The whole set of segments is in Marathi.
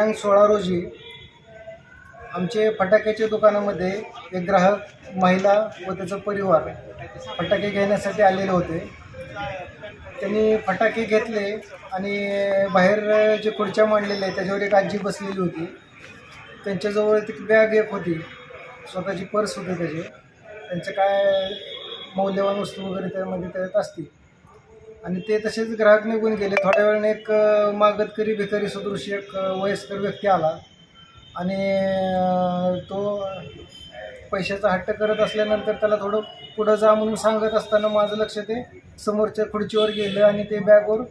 दिनांक सोळा रोजी आमचे फटाक्याच्या दुकानामध्ये एक ग्राहक महिला व त्याचा परिवार फटाके घेण्यासाठी आलेले होते. त्यांनी फटाके घेतले आणि बाहेर जे खुर्च्या मांडलेल्या आहेत त्याच्यावर एक आजी बसलेली होती. त्यांच्याजवळ ती बॅग एक होती. स्वतःची पर्स होती त्याची. त्यांचं काय मौल्यवान वस्तू वगैरे त्यामध्ये त्यात असतील. आणि ते तसेच ग्राहक निघून गेले. थोड्या वेळाने एक मागतकरी भिकारी सदृश एक वयस्कर व्यक्ती आला. आणि तो पैशाचा हट्ट करत असल्यानंतर त्याला थोडं पुढं जा म्हणून सांगत असताना माझं लक्ष ते समोरच्या खुर्चीवर गेलं आणि ते बॅगवर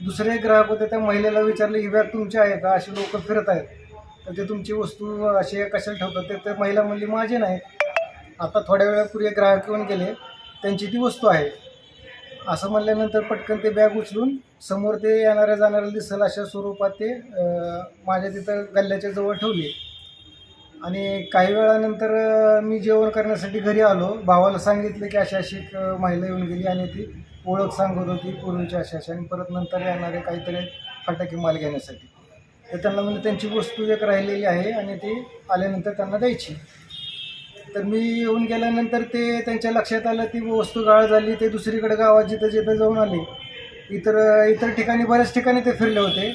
दुसरे ग्राहक होते. त्या महिलेला विचारले ही बॅग तुमची आहे का? अशी लोक फिरत आहेत. तर ते तुमची वस्तू अशी कशाला ठेवतात? ते तर महिला म्हणली माझी नाही. आता थोड्या वेळापूर्वी एक ग्राहक येऊन गेले. त्यांची ती वस्तू आहे. असं म्हणल्यानंतर पटकन ते बॅग उचलून समोर ते येणाऱ्या जाणाऱ्या दिसेल अशा स्वरूपात ते माझ्या तिथं गल्ल्याच्या जवळ ठेवले. आणि काही वेळानंतर मी जेवण करण्यासाठी घरी आलो. भावाला सांगितलं की अशा अशी एक महिला येऊन गेली आणि ती ओळख सांगत होती पूर्वीची अशा अशी. आणि परत नंतर येणारे काहीतरी फटाके माल घेण्यासाठी. तर त्यांना म्हणजे त्यांची वस्तू एक राहिलेली आहे आणि ती आल्यानंतर त्यांना द्यायची. तर मी येऊन गेल्यानंतर ते त्यांच्या लक्षात आलं ती वस्तू गाळ झाली ते दुसरीकडे गावात जिथं जिथं जाऊन आले इतर इतर ठिकाणी बऱ्याच ठिकाणी ते फिरले होते.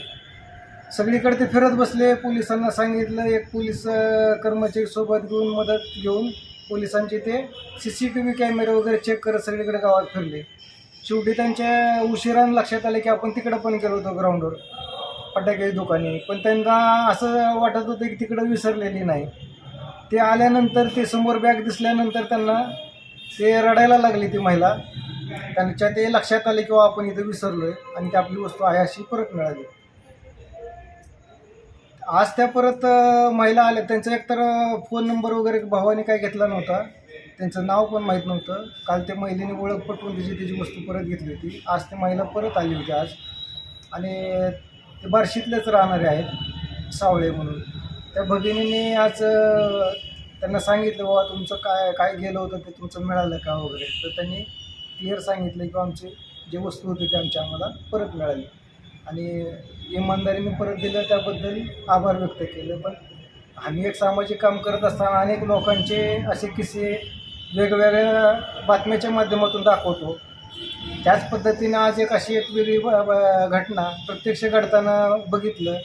सगळीकडे ते फिरत बसले पोलिसांना सांगितलं एक पोलीस कर्मचारी सोबत घेऊन मदत घेऊन पोलिसांचे ते सी सी टी व्ही कॅमेरे वगैरे चेक करत सगळीकडे गावात फिरले. शेवटी त्यांच्या उशिरानं लक्षात आलं की आपण तिकडं पण गेलो होतो ग्राउंडवर फटाक्याच्या दुकाने. पण त्यांना असं वाटत होतं की तिकडं विसरलेली नाही. ते आल्यानंतर ते समोर बॅग दिसल्यानंतर त्यांना ते रडायला लागली ती महिला. त्यांच्या ते लक्षात आले की आपण इथं विसरलो आहे आणि ती आपली वस्तू आहे अशी परत मिळाली. आज त्या परत महिला आल्या. त्यांचा एकतर फोन नंबर वगैरे भावाने काय घेतला नव्हता. त्यांचं नाव पण माहीत नव्हतं. काल त्या महिलेने ओळख पटवून तिची तिची वस्तू परत घेतली होती. आज ती महिला परत आली होती आज. आणि ते बार्शीतलेच राहणारे आहेत सावळे म्हणून. त्या भगिनीने आज त्यांना सांगितलं बाबा तुमचं काय काय गेलं होतं ते तुमचं मिळालं का वगैरे? तर त्यांनी क्लिअर सांगितलं की आमचे जे वस्तू होते ते आमच्या आम्हाला परत मिळाली. आणि इमानदारीने परत दिलं त्याबद्दल आभार व्यक्त केले. पण आम्ही एक सामाजिक काम करत असताना अनेक लोकांचे असे किस्से वेगवेगळ्या बातम्याच्या माध्यमातून दाखवतो. त्याच पद्धतीने आज एक अशी एक वेगळी घटना प्रत्यक्ष घडताना बघितलं.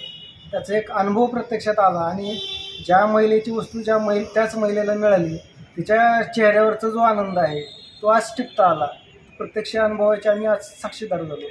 त्याचा एक अनुभव प्रत्यक्षात आला आणि ज्या महिलेची वस्तू ज्या महि त्याच महिलेला मिळाली तिच्या चेहऱ्यावरचा जो आनंद आहे तो आज टिकता आला. प्रत्यक्ष अनुभवाचे आम्ही आज साक्षीदार झालो.